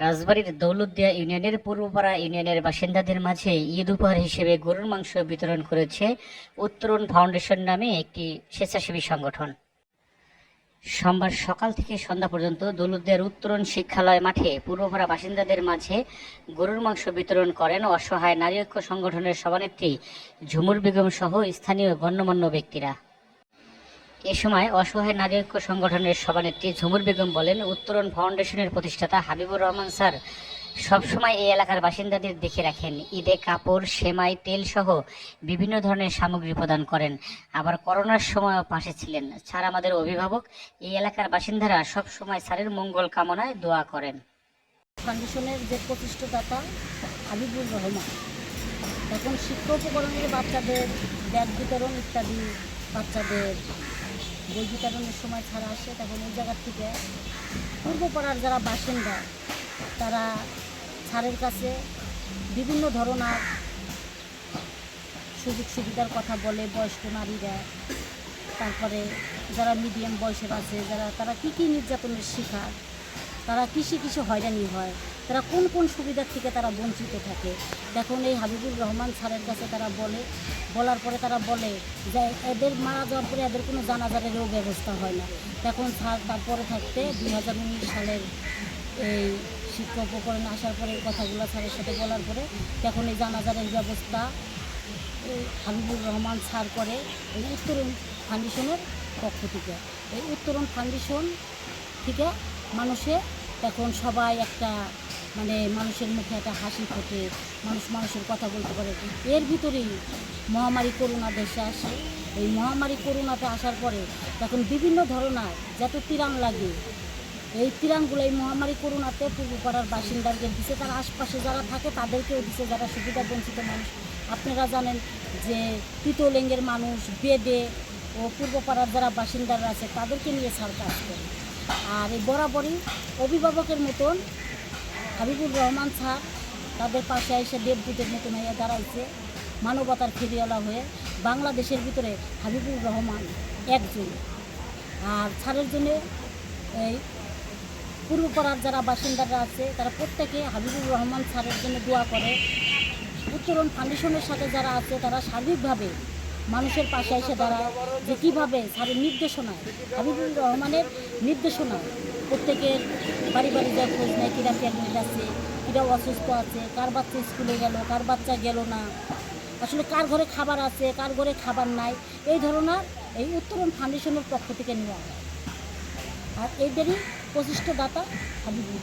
রাজবাড়ীর দৌলতদিয়া ইউনিয়নের পূর্বপাড়া ইউনিয়নের বাসিন্দাদের মাঝে ঈদ উপহার হিসেবে গরুর মাংস বিতরণ করেছে উত্তরণ ফাউন্ডেশন নামে একটি স্বেচ্ছাসেবী সংগঠন। সোমবার সকাল থেকে সন্ধ্যা পর্যন্ত দৌলতদিয়ার উত্তরণ শিক্ষালয় মাঠে পূর্বপাড়া বাসিন্দাদের মাঝে গরুর মাংস বিতরণ করেন অসহায় নারী ঐক্য সংগঠনের সভানেত্রী ঝুমুর বেগম সহ স্থানীয় গণ্যমান্য ব্যক্তিরা। এ সময় অসহায় নারী ঐক্য সংগঠনের সভানেত্রী ঝুমুর বেগম বলেন, উত্তরণ ফাউন্ডেশনের প্রতিষ্ঠাতা হাবিবুর রহমান স্যার সবসময় এই এলাকার বাসিন্দাদের দেখে রাখেন। ঈদে কাপড়, সেমাই, তেল সহ বিভিন্ন ধরনের সামগ্রী প্রদান করেন। আবার করোনার সময়ও পাশে ছিলেন। স্যার আমাদের অভিভাবক, এই এলাকার বাসিন্দারা সব সময় স্যারের মঙ্গল কামনায় দোয়া করেন। ফাউন্ডেশনের যে প্রতিষ্ঠাতা হাবিবুর রহমান, এখন শিক্ষা উপকরণের বাচ্চাদের, ব্যাগ বিতরণ ইত্যাদি বাচ্চাদের বই বিতরণের সময় ছাড়া আসে, তখন ওই জায়গার থেকে পূর্বপাড়ার যারা বাসিন্দা, তারা ছাড়ের কাছে বিভিন্ন ধরনের সুযোগ সুবিধার কথা বলে, বয়স্ক নারীরা, তারপরে যারা মিডিয়াম বয়সের আছে, যারা, তারা কী কী নির্যাতনের শিকার তারা কিসে কিসে হয়রানি হয়। তারা কোন কোন সুবিধার থেকে তারা বঞ্চিত থাকে? তখন এই হাবিবুর রহমান স্যারের কাছে তারা বলে, বলার পরে তারা বলে যে, এদের মারা যাওয়ার পরে এদের কোনো জানাজারেরও ব্যবস্থা হয় না। তখন স্যার, তারপরে থাকতে দুই হাজার উনিশ সালের এই শিক্ষা উপকরণে আসার পরে কথাগুলো স্যারের সাথে বলার পরে তখন এই জানাজারের ব্যবস্থা হাবিবুর রহমান স্যার করে এই উত্তরণ ফাউন্ডেশনের পক্ষ থেকে। এই উত্তরণ ফাউন্ডেশন থেকে মানুষে এখন সবাই একটা মানে মানুষের মুখে একটা হাসি ফোটে, মানুষ মানুষের কথা বলতে পারে। এর ভিতরেই মহামারী করোনা দেশে আসে। এই মহামারী করোনাতে আসার পরে তখন বিভিন্ন ধরনের যত তিরাং লাগে, এই তিরানগুলো এই মহামারী করোনাতে পূর্বপাড়ার বাসিন্দাদের দিছে। তার আশপাশে যারা থাকে, তাদেরকেও দিছে যারা সুবিধা বঞ্চিত মানুষ। আপনারা জানেন যে তৃতীয়লিঙ্গের মানুষ, বেদে ও পূর্বপাড়ার যারা বাসিন্দারা আছে, তাদেরকে নিয়ে ছাড় কাজ করে। আর এই বরাবরই অভিভাবকের মতন হাবিবুর রহমান স্যার তাদের পাশে এসে দেবদূতের মতন হয়ে দাঁড়াইছে, মানবতার ফেরিওয়ালা হয়ে বাংলাদেশের ভিতরে হাবিবুর রহমান একজন। আর স্যারের জন্যে এই পূর্বপাড়ার যারা বাসিন্দারা আছে, তারা প্রত্যেকে হাবিবুর রহমান স্যারের জন্য দোয়া করে। উত্তরণ ফাউন্ডেশনের সাথে যারা আছে, তারা সার্বিকভাবে মানুষের পাশে এসে দাঁড়ায় যে কীভাবে স্যারের নির্দেশনায় হাবিবুর রহমানের নির্দেশনায় প্রত্যেকের বাড়ি বাড়ি যায় খোঁজ নেয়, কিরা প্রেগনেন্ট আছে, কিরা অসুস্থ আছে, কার বাচ্চা স্কুলে গেল, কার বাচ্চা গেল না। আসলে কার ঘরে খাবার আছে, কার ঘরে খাবার নাই, এই ধরনের এই উত্তরণ ফাউন্ডেশনের পক্ষ থেকে নেওয়া হয়। আর এদেরই প্রতিষ্ঠা দাতা হাবিবুর।